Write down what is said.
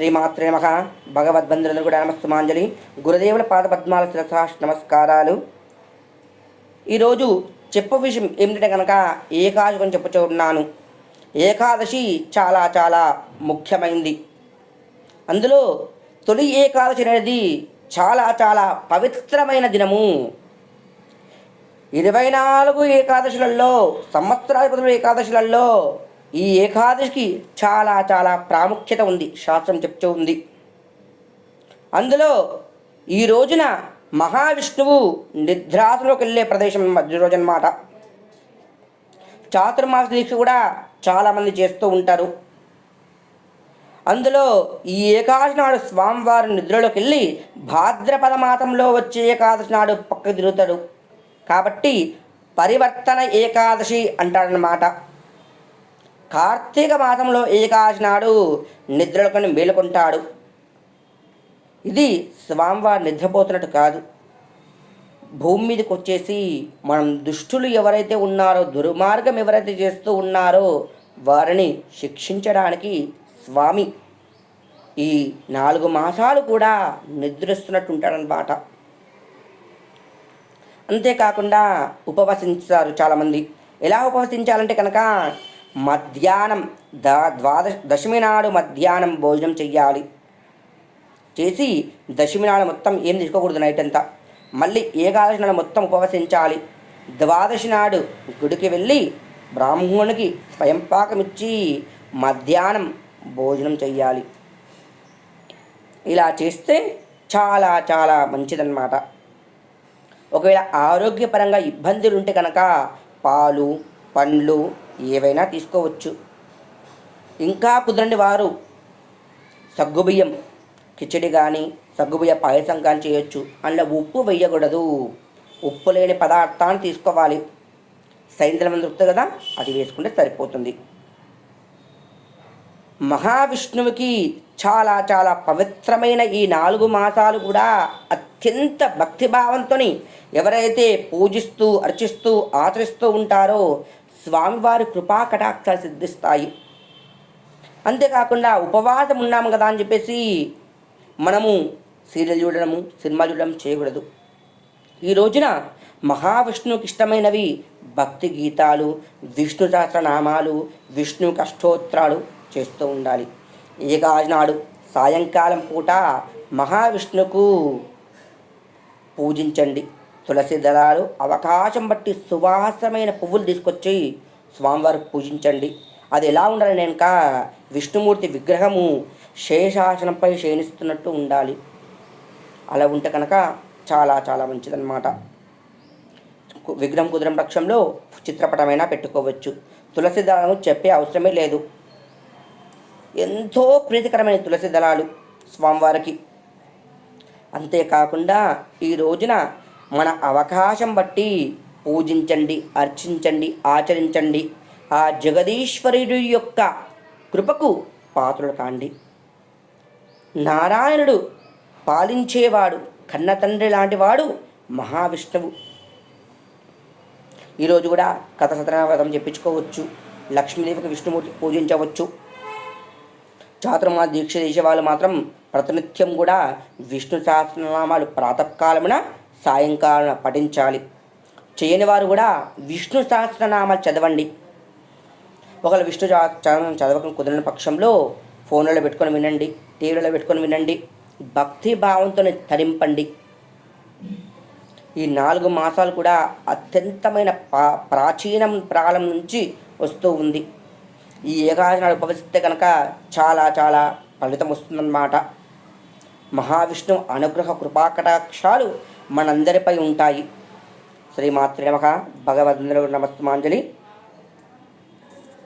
శ్రీమాత్రే నమ. భగవద్బంధులందరూ కూడా నమస్తమాంజలి గురుదేవుల పాదపద్మాల శిరస నమస్కారాలు. ఈరోజు చెప్పు విషయం ఏమిటంటే కనుక ఏకాదశి గురించి చెప్పుచున్నాను ఏకాదశి చాలా చాలా ముఖ్యమైంది. అందులో తొలి ఏకాదశి అనేది చాలా చాలా పవిత్రమైన దినము. ఇరవై నాలుగు ఏకాదశులలో సంవత్సరాధిపతుల ఏకాదశులలో ఈ ఏకాదశికి చాలా చాలా ప్రాముఖ్యత ఉంది. శాస్త్రం చెప్తూ ఉంది. అందులో ఈ రోజున మహావిష్ణువు నిద్రాసులోకి వెళ్ళే ప్రదేశం మధ్య రోజు అన్నమాట చాతుర్మాస దీక్ష కూడా చాలామంది చేస్తూ ఉంటారు. అందులో ఈ ఏకాదశి నాడు స్వామివారు నిద్రలోకి వెళ్ళి భాద్రపద మాసంలో వచ్చే ఏకాదశి నాడు పక్క తిరుగుతాడు. కాబట్టి పరివర్తన ఏకాదశి అంటాడనమాట కార్తీక మాసంలో ఏకాశి నాడు నిద్రలోకి మేలుకుంటాడు. ఇది స్వామివారు నిద్రపోతున్నట్టు కాదు. భూమి మీదకి వచ్చేసి మనం దుష్టులు ఎవరైతే ఉన్నారో దుర్మార్గం ఎవరైతే చేస్తూ ఉన్నారో వారిని శిక్షించడానికి స్వామి ఈ నాలుగు మాసాలు కూడా నిద్రిస్తున్నట్టు ఉంటాడనమాట అంతేకాకుండా ఉపవసించారు చాలామంది. ఎలా ఉపవసించాలంటే కనుక మధ్యాహ్నం ద ద్వాదశ దశమి నాడు మధ్యాహ్నం భోజనం చెయ్యాలి. చేసి దశమి నాడు మొత్తం ఏం తీసుకోకూడదు నైట్ అంతా. మళ్ళీ ఏకాదశి నాడు మొత్తం ఉపవసించాలి. ద్వాదశి నాడు గుడికి వెళ్ళి బ్రాహ్మణునికి స్వయంపాకం ఇచ్చి మధ్యాహ్నం భోజనం చెయ్యాలి. ఇలా చేస్తే చాలా చాలా మంచిదన్నమాట. ఒకవేళ ఆరోగ్యపరంగా ఇబ్బందులు ఉంటే కనుక పాలు పండ్లు ఏవైనా తీసుకోవచ్చు. ఇంకా కుదరని వారు సగ్గుబియ్యం కిచడి కానీ సగ్గుబియ్య పాయసం కానీ చేయొచ్చు. అందులో ఉప్పు వేయకూడదు. ఉప్పు లేని పదార్థాన్ని తీసుకోవాలి. సైంద్రం దొరుకుతుంది కదా అది వేసుకుంటే సరిపోతుంది. మహావిష్ణువుకి చాలా చాలా పవిత్రమైన ఈ నాలుగు మాసాలు కూడా అత్యంత భక్తిభావంతో ఎవరైతే పూజిస్తూ అర్చిస్తూ ఆచరిస్తూ ఉంటారో స్వామివారి కృపా కటాక్షాలు సిద్ధిస్తాయి. అంతేకాకుండా ఉపవాసం ఉన్నాము కదా అని చెప్పేసి మనము సీరియల్ చూడడము సినిమా చూడడం చేయకూడదు. ఈ రోజున మహావిష్ణువుకి ఇష్టమైనవి భక్తి గీతాలు విష్ణు సహస్రనామాలు విష్ణు కష్టోత్తరాలు చేస్తూ ఉండాలి. ఏకాది నాడు సాయంకాలం పూట మహావిష్ణుకు పూజించండి. తులసి దళాలు అవకాశం బట్టి సువాసమైన పువ్వులు తీసుకొచ్చి స్వామివారికి పూజించండి. అది ఎలా ఉండాలి నేనుక విష్ణుమూర్తి విగ్రహము శేషాసనంపై శయనిస్తున్నట్టు ఉండాలి. అలా ఉంటే కనుక చాలా చాలా మంచిదన్నమాట. విగ్రహం కుదిరం పక్షంలో చిత్రపటమైనా పెట్టుకోవచ్చు. తులసి దళాలను చెప్పే అవసరమే లేదు. ఎంతో ప్రీతికరమైన తులసి దళాలు స్వామివారికి. అంతేకాకుండా ఈ రోజున మన అవకాశం బట్టి పూజించండి అర్చించండి ఆచరించండి. ఆ జగదీశ్వరుడు యొక్క కృపకు పాత్రుడు కాండి. నారాయణుడు పాలించేవాడు కన్న తండ్రి లాంటివాడు మహావిష్ణువు. ఈరోజు కూడా కథ సత్యనారాయణ చెప్పించుకోవచ్చు. లక్ష్మీదేవికి విష్ణుమూర్తికి పూజించవచ్చు. చాతుర్మాస దీక్ష చేసే వాళ్ళు మాత్రం ప్రతినిత్యం కూడా విష్ణు సహస్రనామాలు ప్రాతకాలమున సాయంకాలం పఠించాలి. చేయని వారు కూడా విష్ణు సహస్రనామాలు చదవండి. ఒకవేళ విష్ణు సహస్రనామం చదవకుండా కుదిరిన పక్షంలో ఫోన్లలో పెట్టుకొని వినండి టీవీలలో పెట్టుకొని వినండి భక్తి భావంతో తరింపండి. ఈ నాలుగు మాసాలు కూడా అత్యంతమైన పా ప్రాచీనం ప్రాలం నుంచి వస్తూ ఉంది. ఈ ఏకాదశి నాడు ఉపవసిస్తే కనుక చాలా చాలా ఫలితం వస్తుందన్నమాట. మహావిష్ణు అనుగ్రహ కృపాకటాక్షాలు మనందరిపై ఉంటాయి. శ్రీమాత్రి నమ. భగవద్ంద్ర నమస్తమాంజలి